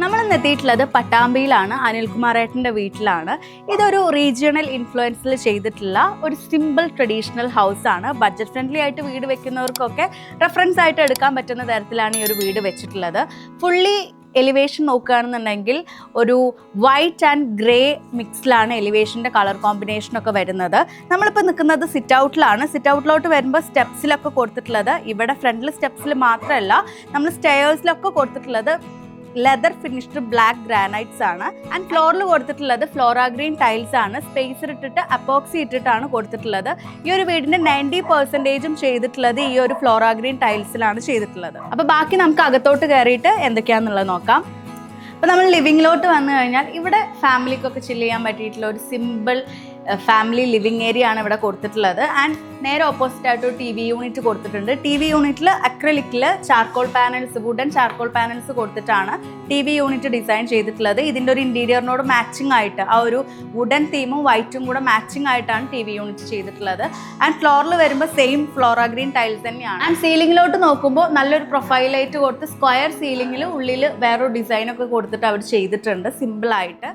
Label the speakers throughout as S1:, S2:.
S1: നമ്മൾ ഇന്ന് എത്തിയിട്ടുള്ളത് പട്ടാമ്പിയിലാണ് അനിൽകുമാർ അനിൽകുമാറേട്ടന്റെ വീട്ടിലാണ്. ഇതൊരു റീജിയണൽ ഇൻഫ്ലുവൻസിൽ ചെയ്തിട്ടുള്ള ഒരു സിമ്പിൾ ട്രഡീഷണൽ ആണ്. ബഡ്ജറ്റ് ഫ്രണ്ട്ലി ആയിട്ട് വീട് വെക്കുന്നവർക്കൊക്കെ റെഫറൻസ് ആയിട്ട് എടുക്കാൻ പറ്റുന്ന തരത്തിലാണ് ഈ ഒരു വീട് വെച്ചിട്ടുള്ളത്. ഫുള്ളി എലിവേഷൻ നോക്കുകയാണെന്നുണ്ടെങ്കിൽ ഒരു വൈറ്റ് ആൻഡ് ഗ്രേ മിക്സിലാണ് എലിവേഷന്റെ കളർ കോമ്പിനേഷനൊക്കെ വരുന്നത്. നമ്മളിപ്പോൾ നിൽക്കുന്നത് സിറ്റ് ഔട്ടിലാണ് സിറ്റ് ഔട്ടിലോട്ട് വരുമ്പോൾ സ്റ്റെപ്സിലൊക്കെ കൊടുത്തിട്ടുള്ളത്. ഇവിടെ ഫ്രണ്ടിൽ സ്റ്റെപ്സിൽ മാത്രമല്ല നമ്മൾ സ്റ്റെയേഴ്സിലൊക്കെ കൊടുത്തിട്ടുള്ളത് ലെതർ ഫിനിഷ്ഡ് ബ്ലാക്ക് ഗ്രാനൈറ്റ്സ് ആണ്. ആൻഡ് ഫ്ലോറിൽ കൊടുത്തിട്ടുള്ളത് ഫ്ലോറ ഗ്രീൻ ടൈൽസ് ആണ്. സ്പേസർ ഇട്ടിട്ട് അപ്പോക്സി ഇട്ടിട്ടാണ് കൊടുത്തിട്ടുള്ളത്. ഈ ഒരു വീടിന്റെ നയന്റി പെർസെന്റേജും ചെയ്തിട്ടുള്ളത് ഈ ഒരു ഫ്ലോറ ഗ്രീൻ ടൈൽസിലാണ് ചെയ്തിട്ടുള്ളത്. അപ്പോൾ ബാക്കി നമുക്ക് അകത്തോട്ട് കയറിയിട്ട് എന്തൊക്കെയാണെന്നുള്ളത് നോക്കാം. അപ്പോൾ നമ്മൾ ലിവിങ്ങിലോട്ട് വന്നു കഴിഞ്ഞാൽ ഇവിടെ ഫാമിലിക്കൊക്കെ ചില്ല് ചെയ്യാൻ പറ്റിയിട്ടുള്ള ഒരു സിമ്പിൾ ഫാമിലി ലിവിങ് ഏരിയ ആണ് ഇവിടെ കൊടുത്തിട്ടുള്ളത്. ആൻഡ് നേരെ ഓപ്പോസിറ്റ് ആയിട്ട് ടി വി യൂണിറ്റ് കൊടുത്തിട്ടുണ്ട്. ടി വി യൂണിറ്റിൽ അക്രലിക്കിൽ charcoal panels wooden charcoal panels കൊടുത്തിട്ടാണ് ടി വി യൂണിറ്റ് ഡിസൈൻ ചെയ്തിട്ടുള്ളത്. ഇതിന്റെ ഒരു ഇന്റീരിയറിനോട് മാച്ചിങ് ആയിട്ട് ആ ഒരു വുഡൻ തീമും വൈറ്റും കൂടെ മാച്ചിങ് ആയിട്ടാണ് ടി വി യൂണിറ്റ് ചെയ്തിട്ടുള്ളത്. ആൻഡ് ഫ്ലോറിൽ വരുമ്പോൾ സെയിം ഫ്ലോറ ഗ്രീൻ ടൈൽസ് തന്നെയാണ്. ആൻഡ് സീലിംഗിലോട്ട് നോക്കുമ്പോൾ നല്ലൊരു പ്രൊഫൈലായിട്ട് കൊടുത്ത് സ്ക്വയർ സീലിങ്ങിൽ ഉള്ളിൽ വേറൊരു ഡിസൈനൊക്കെ കൊടുത്തിട്ട് അവർ ചെയ്തിട്ടുണ്ട്. സിമ്പിളായിട്ട്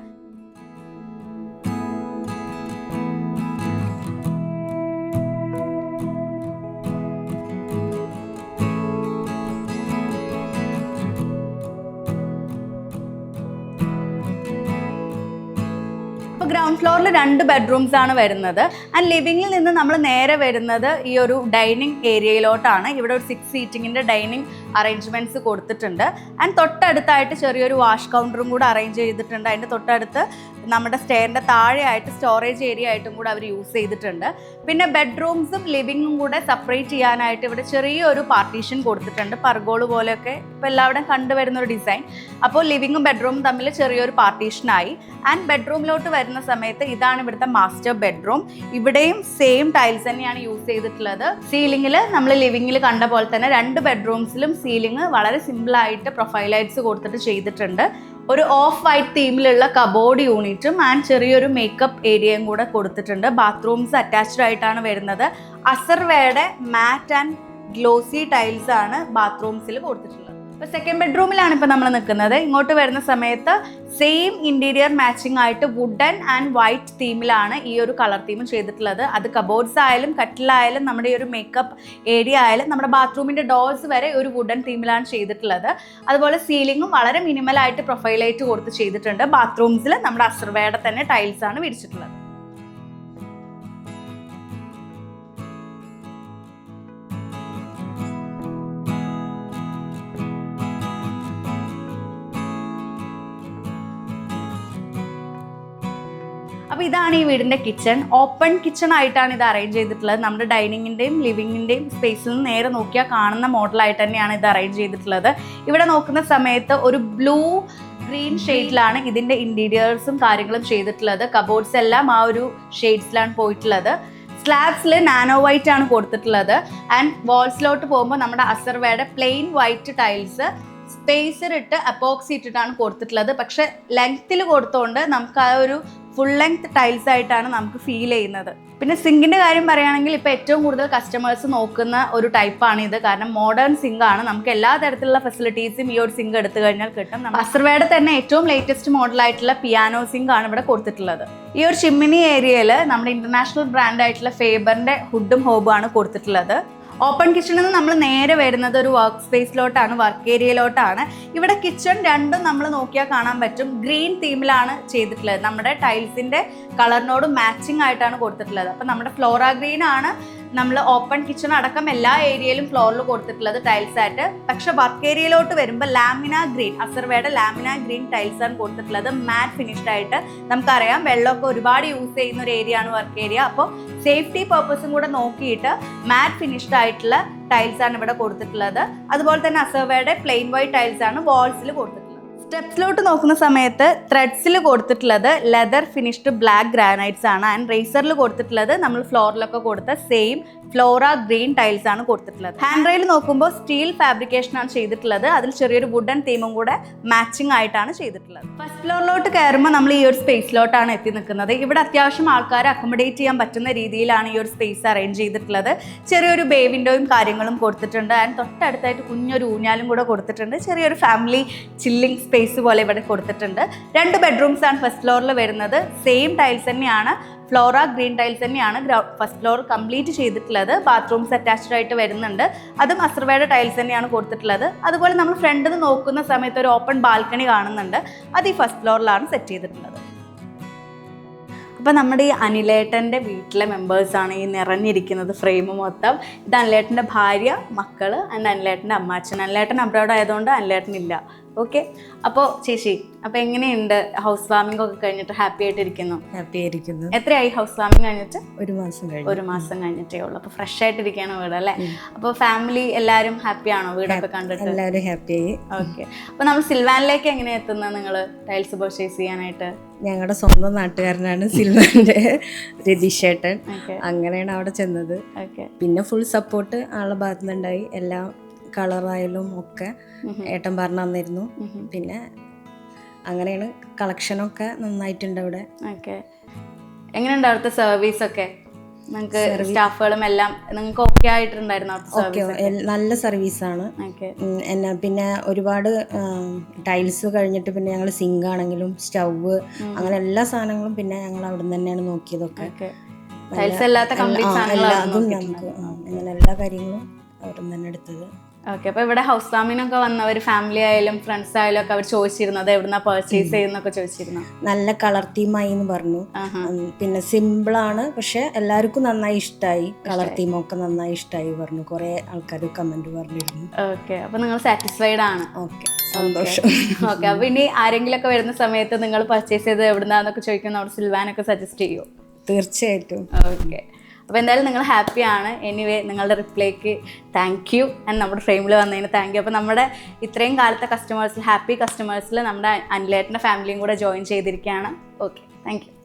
S1: ഗ്രൗണ്ട് ഫ്ലോറിൽ രണ്ട് ബെഡ്റൂംസ് ആണ് വരുന്നത്. ആൻഡ് ലിവിങ്ങിൽ നിന്ന് നമ്മൾ നേരെ വരുന്നത് ഈ ഒരു ഡൈനിങ് ഏരിയയിലോട്ടാണ് ഇവിടെ ഒരു സിക്സ് സീറ്റിങ്ങിന്റെ ഡൈനിങ് അറേഞ്ച്മെന്റ്സ് കൊടുത്തിട്ടുണ്ട്. ആൻഡ് തൊട്ടടുത്തായിട്ട് ചെറിയൊരു വാഷ് കൗണ്ടറും കൂടെ അറേഞ്ച് ചെയ്തിട്ടുണ്ട്. അതിന്റെ തൊട്ടടുത്ത് നമ്മുടെ സ്റ്റെയറിന്റെ താഴെയായിട്ട് സ്റ്റോറേജ് ഏരിയ ആയിട്ടും കൂടെ അവർ യൂസ് ചെയ്തിട്ടുണ്ട്. പിന്നെ ബെഡ്റൂംസും ലിവിങ്ങും കൂടെ സെപ്പറേറ്റ് ചെയ്യാനായിട്ട് ഇവിടെ ചെറിയൊരു പാർട്ടീഷൻ കൊടുത്തിട്ടുണ്ട്. പർഗോൾ പോലെയൊക്കെ ഇപ്പോൾ എല്ലാവരും കണ്ടുവരുന്ന ഒരു ഡിസൈൻ അപ്പോൾ ലിവിങ്ങും ബെഡ്റൂമും തമ്മിൽ ചെറിയൊരു പാർട്ടീഷനായി ആൻഡ് ബെഡ്റൂമിലോട്ട് വരുന്ന സമയത്ത് ഇതാണ് ഇവിടുത്തെ മാസ്റ്റർ ബെഡ്റൂം ഇവിടെയും സെയിം ടൈൽസ് തന്നെയാണ് യൂസ് ചെയ്തിട്ടുള്ളത്. സീലിംഗിൽ നമ്മൾ ലിവിങ്ങിൽ കണ്ട പോലെ തന്നെ രണ്ട് ബെഡ്റൂംസിലും സീലിംഗ് വളരെ സിമ്പിളായിട്ട് പ്രൊഫൈലൈറ്റ്സ് കൊടുത്തിട്ട് ചെയ്തിട്ടുണ്ട്. ഒരു ഓഫ് വൈറ്റ് തീമിലുള്ള കബോർഡ് യൂണിറ്റും ആൻഡ് ചെറിയൊരു മേക്കപ്പ് ഏരിയയും കൂടെ കൊടുത്തിട്ടുണ്ട്. ബാത്റൂംസ് അറ്റാച്ച്ഡ് ആയിട്ടാണ് വരുന്നത്. അസർവേയുടെ മാറ്റ് ആൻഡ് ഗ്ലോസി ടൈൽസ് ആണ് ബാത്റൂംസിൽ കൊടുത്തിട്ടുള്ളത്. ഇപ്പോൾ സെക്കൻഡ് ബെഡ്റൂമിലാണ് ഇപ്പോൾ നമ്മൾ നിൽക്കുന്നത് ഇങ്ങോട്ട് വരുന്ന സമയത്ത് സെയിം ഇന്റീരിയർ മാച്ചിങ് ആയിട്ട് വുഡൻ ആൻഡ് വൈറ്റ് തീമിലാണ് ഈ ഒരു കളർ തീം ചെയ്തിട്ടുള്ളത്. അത് കബോർഡ്സ് ആയാലും കട്ടിലായാലും നമ്മുടെ ഈ ഒരു മേക്കപ്പ് ഏരിയ ആയാലും നമ്മുടെ ബാത്റൂമിന്റെ ഡോർസ് വരെ ഒരു വുഡൻ തീമിലാണ് ചെയ്തിട്ടുള്ളത്. അതുപോലെ സീലിങ്ങും വളരെ മിനിമലായിട്ട് പ്രൊഫൈലായിട്ട് കൊടുത്ത് ചെയ്തിട്ടുണ്ട്. ബാത്റൂംസിൽ നമ്മുടെ അസർവയുടെ തന്നെ ടൈൽസാണ് വിരിച്ചിട്ടുള്ളത്. ഇതാണ് ഈ വീടിന്റെ കിച്ചൺ ഓപ്പൺ കിച്ചൺ ആയിട്ടാണ് ഇത് അറേഞ്ച് ചെയ്തിട്ടുള്ളത്. നമ്മുടെ ഡൈനിങ്ങിന്റെയും ലിവിങ്ങിന്റെയും സ്പേസിൽ നിന്ന് നേരെ നോക്കിയാൽ കാണുന്ന മോഡലായിട്ട് തന്നെയാണ് ഇത് അറേഞ്ച് ചെയ്തിട്ടുള്ളത്. ഇവിടെ നോക്കുന്ന സമയത്ത് ഒരു ബ്ലൂ ഗ്രീൻ ഷെയ്ഡിലാണ് ഇതിന്റെ ഇന്റീരിയേഴ്സും കാര്യങ്ങളും ചെയ്തിട്ടുള്ളത്. കബോർഡ്സ് എല്ലാം ആ ഒരു ഷെയ്ഡ്സിലാണ് പോയിട്ടുള്ളത്. സ്ലാബ്സിൽ നാനോ വൈറ്റ് ആണ് കൊടുത്തിട്ടുള്ളത്. ആൻഡ് വാൾസിലോട്ട് പോകുമ്പോൾ നമ്മുടെ അസർവയുടെ പ്ലെയിൻ വൈറ്റ് ടൈൽസ് സ്പേസർ ഇട്ട് അപ്പോക്സി ഇട്ടിട്ടാണ് കൊടുത്തിട്ടുള്ളത്. പക്ഷെ ലെങ്ത്തിൽ കൊടുത്തോണ്ട് നമുക്ക് ആ ഒരു ഫുൾ ലെങ്ത് ടൈൽസ് ആയിട്ടാണ് നമുക്ക് ഫീൽ ചെയ്യുന്നത്. പിന്നെ സിങ്കിന്റെ കാര്യം പറയുകയാണെങ്കിൽ ഇപ്പോൾ ഏറ്റവും കൂടുതൽ കസ്റ്റമേഴ്സ് നോക്കുന്ന ഒരു ടൈപ്പാണ് ഇത്. കാരണം മോഡേൺ സിങ്ക് ആണ്. നമുക്ക് എല്ലാ തരത്തിലുള്ള ഫെസിലിറ്റീസും ഈ ഒരു സിങ്ക് എടുത്തു കഴിഞ്ഞാൽ കിട്ടും. അസർവയുടെ തന്നെ ഏറ്റവും ലേറ്റസ്റ്റ് മോഡലായിട്ടുള്ള പിയാനോ സിങ്ക് ആണ് ഇവിടെ കൊടുത്തിട്ടുള്ളത്. ഈ ഒരു ചിമ്മിനി ഏരിയയിൽ നമ്മുടെ ഇന്റർനാഷണൽ ബ്രാൻഡ് ആയിട്ടുള്ള ഫേബറിന്റെ ഹുഡും ഹോബും ആണ് കൊടുത്തിട്ടുള്ളത്. ഓപ്പൺ കിച്ചണിൽ നിന്ന് നമ്മൾ നേരെ വരുന്നത് ഒരു വർക്ക് സ്പേസിലോട്ടാണ് വർക്ക് ഏരിയയിലോട്ടാണ് ഇവിടെ കിച്ചൺ രണ്ടും നമ്മൾ നോക്കിയാൽ കാണാൻ പറ്റും. ഗ്രീൻ തീമിലാണ് ചെയ്തിട്ടുള്ളത്. നമ്മുടെ ടൈൽസിന്റെ കളറിനോട് മാച്ചിങ് ആയിട്ടാണ് കൊടുത്തിട്ടുള്ളത്. അപ്പം നമ്മുടെ ഫ്ലോറ ഗ്രീൻ ആണ്. നമ്മൾ ഓപ്പൺ കിച്ചൺ അടക്കം എല്ലാ ഏരിയയിലും ഫ്ലോറിൽ കൊടുത്തിട്ടുള്ളത് ടൈൽസ് ആയിട്ട്. പക്ഷെ വർക്ക് ഏരിയയിലോട്ട് വരുമ്പോൾ ലാമിന ഗ്രീൻ അസർവയുടെ ലാമിന ഗ്രീൻ ടൈൽസ് ആണ് കൊടുത്തിട്ടുള്ളത്. മാറ്റ് ഫിനിഷ്ഡ് ആയിട്ട് നമുക്കറിയാം വെള്ളമൊക്കെ ഒരുപാട് യൂസ് ചെയ്യുന്ന ഒരു ഏരിയ ആണ് വർക്ക് ഏരിയ അപ്പോൾ സേഫ്റ്റി പർപ്പസും കൂടെ നോക്കിയിട്ട് മാറ്റ് ഫിനിഷ്ഡ് ആയിട്ടുള്ള ടൈൽസ് ആണ് ഇവിടെ കൊടുത്തിട്ടുള്ളത്. അതുപോലെ തന്നെ അസർവയുടെ പ്ലെയിൻ വൈറ്റ് ടൈൽസ് ആണ് വാൾസിൽ കൊടുത്തിട്ടുള്ളത്. സ്റ്റെപ്സിലോട്ട് നോക്കുന്ന സമയത്ത് ത്രെഡ്സിൽ കൊടുത്തിട്ടുള്ളത് ലെതർ ഫിനിഷ്ഡ് ബ്ലാക്ക് ഗ്രാനൈറ്റ്സ് ആണ്. ആൻഡ് റേസറിൽ കൊടുത്തിട്ടുള്ളത് നമ്മൾ ഫ്ലോറിലൊക്കെ കൊടുത്ത സെയിം ഫ്ലോറ ഗ്രീൻ ടൈൽസ് ആണ് കൊടുത്തിട്ടുള്ളത്. ഹാൻഡ് റെയിൽ നോക്കുമ്പോൾ സ്റ്റീൽ ഫാബ്രിക്കേഷൻ ആണ് ചെയ്തിട്ടുള്ളത്. അതിൽ ചെറിയൊരു വുഡൻ തീമും കൂടെ മാച്ചിങ് ആയിട്ടാണ് ചെയ്തിട്ടുള്ളത്. ഫസ്റ്റ് ഫ്ലോറിലോട്ട് കയറുമ്പോൾ നമ്മൾ ഈ ഒരു സ്പേസിലോട്ടാണ് എത്തി നിൽക്കുന്നത്. ഇവിടെ അത്യാവശ്യം ആൾക്കാരെ അക്കോമഡേറ്റ് ചെയ്യാൻ പറ്റുന്ന രീതിയിലാണ് ഈ ഒരു സ്പേസ് അറേഞ്ച് ചെയ്തിട്ടുള്ളത്. ചെറിയൊരു ബേ വിൻഡോയും കാര്യങ്ങളും കൊടുത്തിട്ടുണ്ട്. ആൻഡ് തൊട്ടടുത്തായിട്ട് കുഞ്ഞൊരു ഊഞ്ഞാലും കൂടെ കൊടുത്തിട്ടുണ്ട്. ചെറിയൊരു ഫാമിലി ചില്ലിംഗ് സ്പേസ് പോലെ ഇവിടെ കൊടുത്തിട്ടുണ്ട്. രണ്ട് ബെഡ്റൂംസ് ആണ് ഫസ്റ്റ് ഫ്ലോറിൽ വരുന്നത്. സെയിം ടൈൽസ് തന്നെയാണ്. ഫ്ലോറ ഗ്രീൻ ടൈൽസ് തന്നെയാണ് ഫസ്റ്റ് ഫ്ലോർ കംപ്ലീറ്റ് ചെയ്തിട്ടുള്ളത്. ബാത്റൂംസ് അറ്റാച്ച്ഡ് ആയിട്ട് വരുന്നുണ്ട്. അതും അസർവയുടെ ടൈൽസ് തന്നെയാണ് കൊടുത്തിട്ടുള്ളത്. അതുപോലെ നമ്മൾ ഫ്രണ്ടിൽ നിന്ന് നോക്കുന്ന സമയത്ത് ഒരു ഓപ്പൺ ബാൽക്കണി കാണുന്നുണ്ട്. അത് ഈ ഫസ്റ്റ് ഫ്ലോറിലാണ് സെറ്റ് ചെയ്തിട്ടുള്ളത്. അപ്പോൾ നമ്മുടെ ഈ അനിലേട്ടന്റെ വീട്ടിലെ മെമ്പേഴ്സാണ് ഈ നിറഞ്ഞിരിക്കുന്നത് ഫ്രെയിം മൊത്തം. ഇത് അനിലേട്ടന്റെ ഭാര്യ മക്കൾ ആൻഡ് അനിലേട്ടന്റെ അമ്മാച്ചൻ. അനിലേട്ടൻ അബ്രോഡ് ആയതുകൊണ്ട് അനിലേട്ടനില്ല ഓക്കെ അപ്പോ ചേച്ചി അപ്പോൾ എങ്ങനെയുണ്ട് ഹൗസ് വാമിംഗ് ഒക്കെ കഴിഞ്ഞിട്ട് ഹാപ്പി ആയിട്ടിരിക്കുന്നു?
S2: ഹാപ്പി ആയിരിക്കുന്നു.
S1: എത്രയായി ഹൗസ് വാമിംഗ് കഴിഞ്ഞിട്ട്?
S2: ഒരു മാസം കഴിഞ്ഞു.
S1: ഒരു മാസം കഴിഞ്ഞിട്ടേ ഉള്ളൂ. അപ്പോൾ ഫ്രഷ് ആയിട്ടിരിക്കുകയാണ് വീട് അല്ലേ? അപ്പോൾ ഫാമിലി എല്ലാവരും ആണോ വീടൊക്കെ കണ്ടിട്ട്?
S2: എല്ലാവരും ആയി.
S1: ഓക്കെ അപ്പോൾ നമ്മൾ സിൽവാനിലേക്ക് എങ്ങനെയാണ് എത്തുന്നത് നിങ്ങൾ ടൈൽസ് പർച്ചേസ് ചെയ്യാനായിട്ട്?
S2: ഞങ്ങളുടെ സ്വന്തം നാട്ടുകാരനാണ് സിൽവാന്റെ രതീഷേട്ടൻ അങ്ങനെയാണ് അവിടെ ചെന്നത്.
S1: ഓക്കെ
S2: പിന്നെ ഫുൾ സപ്പോർട്ട് ആളുടെ ഭാഗത്തു നിന്നുണ്ടായി എല്ലാ കളറായാലും ഒക്കെ ഏട്ടൻ പറഞ്ഞു തന്നിരുന്നു. പിന്നെ അങ്ങനെയാണ് കളക്ഷനൊക്കെ നന്നായിട്ടുണ്ട് അവിടെ.
S1: ഓക്കെ. എങ്ങനെയുണ്ട് അവിടുത്തെ സർവീസ് ഒക്കെ? നിങ്ങൾക്ക് സ്റ്റാഫുകളും എല്ലാം നിങ്ങൾക്ക് ഓക്കെ ആയിട്ടുണ്ടായിരുന്നു
S2: ഓക്കെ
S1: സർവീസ്
S2: നല്ല സർവീസാണ് എന്നാ പിന്നെ ഒരുപാട് ടൈൽസ് കഴിഞ്ഞിട്ട് പിന്നെ ഞങ്ങൾ സിങ്ക് ആണെങ്കിലും സ്റ്റവ് അങ്ങനെ എല്ലാ സാധനങ്ങളും പിന്നെ ഞങ്ങൾ അവിടെ നിന്ന് തന്നെയാണ് നോക്കിയതൊക്കെ.
S1: ടൈൽസ് അല്ലാത്ത
S2: നമുക്ക് അങ്ങനെ എല്ലാ കാര്യങ്ങളും അവിടെ നിന്ന് തന്നെ എടുത്തത്.
S1: ഓക്കെ അപ്പൊ ഇവിടെ ഹൗസ് വാമിനൊക്കെ വന്നവർ ഫാമിലി ആയാലും ഫ്രണ്ട്സ് ആയാലും ഒക്കെ അവർ ചോദിച്ചിരുന്നത് എവിടുന്ന പർച്ചേസ് ചെയ്യുന്നൊക്കെ ചോദിച്ചിരുന്നു.
S2: നല്ല കളർ തീമായി എന്ന് പറഞ്ഞു.
S1: പിന്നെ
S2: സിമ്പിൾ ആണ് സിമ്പിളാണ് പക്ഷെ എല്ലാവർക്കും നന്നായി ഇഷ്ടമായി കളർ തീമൊക്കെ നന്നായി ഇഷ്ടമായി പറഞ്ഞു. കുറെ ആൾക്കാർ കമന്റ് പറഞ്ഞിരുന്നു.
S1: ഓക്കെ അപ്പൊ നിങ്ങൾ സാറ്റിസ്ഫൈഡ് ആണ്.
S2: ഓക്കെ സന്തോഷം.
S1: ഓക്കെ അപ്പൊ ഇനി ആരെങ്കിലും ഒക്കെ വരുന്ന സമയത്ത് നിങ്ങൾ പർച്ചേസ് ചെയ്ത് എവിടുന്നാന്നൊക്കെ ചോദിക്കുന്ന അവിടെ സിൽവാനൊക്കെ സജസ്റ്റ് ചെയ്യുമോ
S2: തീർച്ചയായിട്ടും.
S1: ഓക്കെ. അപ്പോൾ എന്തായാലും നിങ്ങൾ ഹാപ്പിയാണ് എനിവേ നിങ്ങളുടെ റിപ്ലൈക്ക് താങ്ക് യു ആൻഡ് നമ്മുടെ ഫ്രെയിമിൽ വന്നതിന് താങ്ക് യു അപ്പോൾ നമ്മുടെ ഇത്രയും കാലത്തെ കസ്റ്റമേഴ്സിൽ ഹാപ്പി കസ്റ്റമേഴ്സിൽ നമ്മുടെ അനിലേട്ടന്റെ ഫാമിലിയും കൂടെ ജോയിൻ ചെയ്തിരിക്കുകയാണ്. Okay thank you